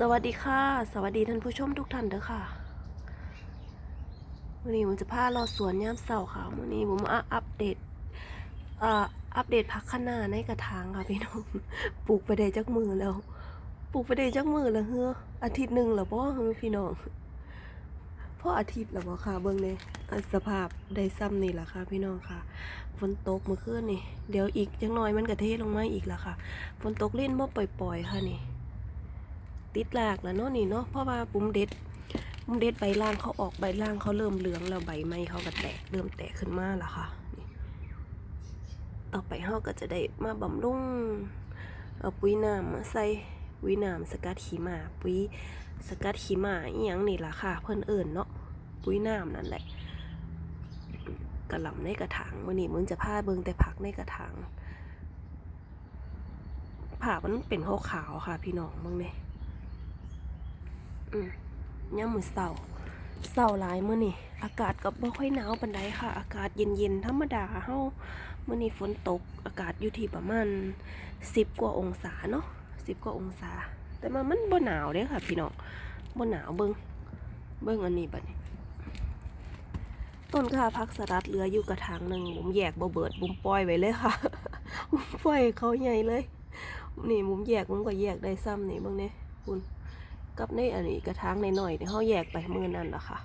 สวัสดีค่ะ สวัสดีท่านผู้ชมทุกท่านเด้อค่ะวันนี้ผมจะพาเราสวนยามเสาร์ค่ะวันนี้ผมมาอัปเดตอัปเดตพักขนาในกระถางค่ะพี่น้องปลูกไปได้จักมือแล้วปลูกไปได้จักมือแล้วเฮ้ออาทิตย์หนึ่งแล้วบ่เฮ้อพี่น้องเพราะอาทิตย์แล้วบ่ค่ะเบิ่งเลยสภาพได้ซ้ำนี่แหละค่ะ พี่น้องค่ะฝนตกเมื่อคืนนี่ เดี๋ยวอีกจังน้อยมันกระเทลงมาอีกแล้วค่ะฝนตกเล่นบ่ปล่อยๆค่ะนี่ ติดลากแล้วเนาะนี่เนาะเพราะว่าปุ่มเด็ดปุ่มเด็ดใบล่างเขาออกใบล่างเขาเริ่มเหลืองแล้วใบไม้เขาก็แตกเริ่มแตกขึ้นมาแล้วค่ะต่อไปเขาก็จะได้มาบำรุงเอาปุ๋ยน้ำมาใส่ปุ๋ยน้ำสกัดขี้หมาปุ๋ยสกัดขี้หมาอีหยังนี่ล่ะค่ะ เพิ่นเอิ่นเนาะปุ๋ยน้ำนั่นแหละกระหล่ำในกระถางวันนี้มึงจะพาเบิงแต่ผักในกระถางผักมันเป็นขาวๆค่ะ พี่น้องมึงเนี่ย ย่ามมือเสาเสาหลายมื้อนี่อากาศก็บ่ค่อยหนาวปานใดค่ะ อากาศเย็นๆธรรมดาเฮามื้อนี้ฝนตก อากาศอยู่ที่ประมาณ10กว่าองศาเนาะ10กว่าองศา แต่ว่ามันบ่หนาวเด้ค่ะ พี่น้องบ่หนาวเบิ่งเบิ่งอันนี้บัดนี้ต้นข่าพักสลัดเหลืออยู่กระถางหนึ่งบุมแยกบ่เบิดบุมปล่อยไว้เลยค่ะบุมปล่อยเขาใหญ่เลย นี่บุมแยกบุมก็แยกได้ซ้ำนี่เบิ่งเนี่ยคุณ กับในอันนี้กระถางในหน่อยๆที่เขาแยกไปมือนั่นแหละค่ะ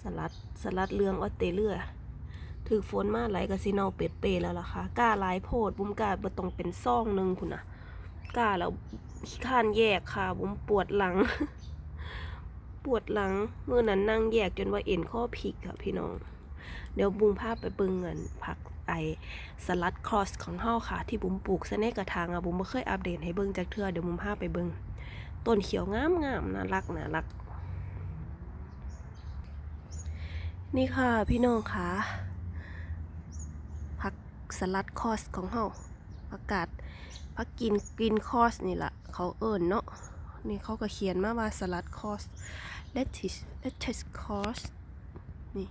สลัดสลัดเรืองออสเตรเลียถือฝนมาไหลายกะสิเนาเป็ดเปแล้วล่ะค่ะกล้าหลายโพดบุ้มกล้าบ่ต้องเป็นซ่องหนึ่งคุณนะกล้าแล้วข้านแยกค่ะบุ้มปวดหลัง ปวดหลังเมื่อนั้นนั่งแยกจนว่าเอ็นข้อพลิกค่ะพี่น้อง เดี๋ยวบุ้มภาพไปเบิ่งเงินผักไอสลัดครอสของเฮาค่ะ ที่บุ้มปลูกซะในกระถางอะบุ้มบ่เคยอัปเดตให้เบิ่งจากเทือเดี๋ยวบุ้มพาไปเบิ่ง ต้นเขียวงามงามน่ารักน่ารัก นี่ค่ะพี่น้องค่ะผักสลัดคอสของเฮาผักกาดผักกินกินคอสนี่แหละเขาเอิญเนาะนี่เขาก็เขียนมาว่าสลัดคอส lettuce lettuce cos นี่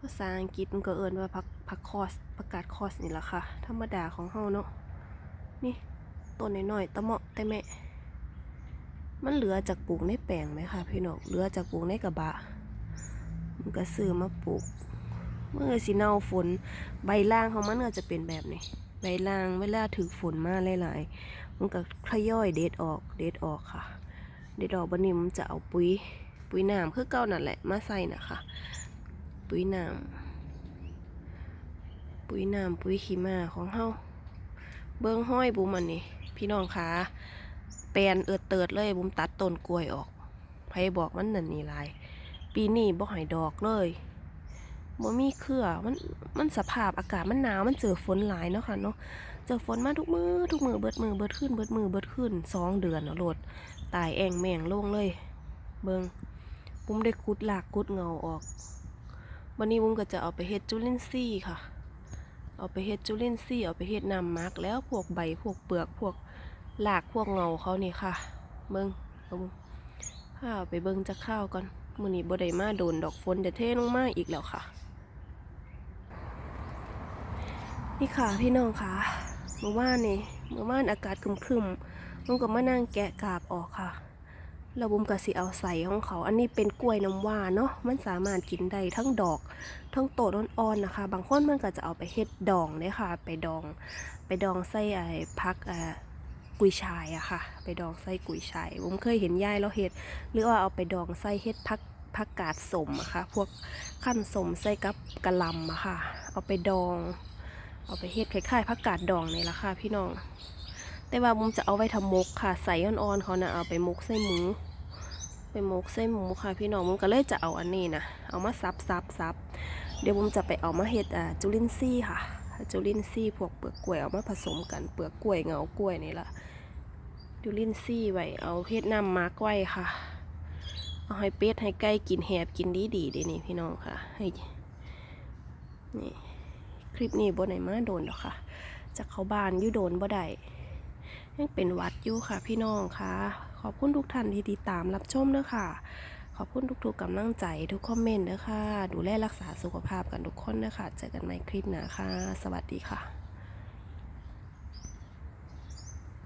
ภาษาอังกฤษมันก็เอิญว่าผักผักคอสผักกาดคอสนี่แหละค่ะ ธรรมดาของเฮาเนาะนี่ต้นน้อยๆตะเมาะแต่แม่ มันเหลือจากปลูกในแปลงไหมคะพี่น้องเหลือจากปลูกในกระบะ มันก็ซื้อมาปลูก เมื่อสิเน่าฝนใบล่างของมันก็จะเป็นแบบนี้ใบล่างเวลาถือฝนมาหลายๆมันก็ขย่อยเด็ดออกเด็ดออกค่ะ เด็ดออกบันนี้มันจะเอาปุ๋ย ปุ๋ยน้ำคือเก่านั่นแหละมาใส่นะคะ ปุ๋ยน้ำปุ๋ยน้ำปุ๋ยขี้มาของเฮาเบิ้งห้อยบุมันนี่พี่น้องคะ แปลนเอิดเติดเลยบุมตัดต้นกล้วยออกไผบอกมันนั่นนี่ลาย ปีนี้บ่ให้ดอกเลยบ่มีเครือมันมันสภาพอากาศมันหนาวมันเจอฝนหลายเนาะค่ะเนาะเจอฝนมาทุกมือทุกมือเบิดมือเบิดขึ้นเบิดมือเบิดขึ้นสองเดือนเนาะโหลดตายแองแมงลงเลย เบิงบุ้มได้กุดหลากกุดเงาออกวันนี้บุ้มก็จะเอาไปเฮ็ดจุลินทรีย์ค่ะ เอาไปเฮ็ดจุลินทรีย์เอาไปเฮ็ดน้ำหมักแล้วพวกใบพวกเปลือกพวก หลากพวกเงาเขานี่ค่ะ เบิงเอาข้าวไปเบิงจะข้าวก่อนมื้อนี้บ่ได้มาโดนดอกฝนจะเทลงมาอีกแล้วค่ะ นี่ค่ะพี่น้องค่ะเมื่อวานนี่เมื่อวานอากาศครึมๆบุมก็มานั่งแกะกาบออกค่ะแล้วบุมก็สิเอาใส่ของเขา อันนี้เป็นกล้วยน้ำว้าเนาะมันสามารถกินได้ทั้งดอก ทั้งโตดอ่อนๆนะคะ บางคนมันก็จะเอาไปเฮ็ดดองเลยค่ะ ไปดอง ไปดองไส้ไอ้พักอ่อ กุยชายอะค่ะ ไปดองไส้กุยชาย ผมเคยเห็นยายแล้วเฮ็ดหรือว่าเอาไปดองไส้เฮ็ดพักพักกาดสมอะค่ะ พวกขั้นสมไส้กับกะลำอะค่ะ เอาไปดอง เอาไปเฮ็ดคล้ายๆพักกาดดองนี่ละค่ะ พี่น้อง แต่ว่าผมจะเอาไว้ทำมกค่ะ ใส่อ่อนๆเขานะเอาไปมกใส่หมู ไปมกใส่หมูค่ะ พี่น้องผมก็เลยจะเอาอันนี้นะ เอามาซับซับซับเดี๋ยวผมจะไปเอามาเฮ็ดอ่าจุลินทรีย์ค่ะ จุลินทรีย์พวกเปลือกกล้วยเอามาผสมกันเปลือกกล้วยเงากล้วยนี่ละจุลินทรีย์ไว้เอาเฮ็ดน้ำมาร์กไว้ค่ะ เอาให้เป็ดให้ไก่กินแหบกินดีดีเดี๋ยวนี้พี่น้องค่ะให้นี่คลิปนี้บนไหนมาโดนหรอกค่ะจะเขาบ้านยู่โดนบ่ได้ยังเป็นวัดอยู่ค่ะพี่น้องค่ะ ขอบคุณทุกท่านที่ติดตามรับชมเด้อค่ะ ขอบคุณทุกๆกำลังใจทุกคอมเมนต์นะคะดูแลรักษาสุขภาพกันทุกคนนะคะเจอกันใหม่คลิปหน้าค่ะ สวัสดีค่ะ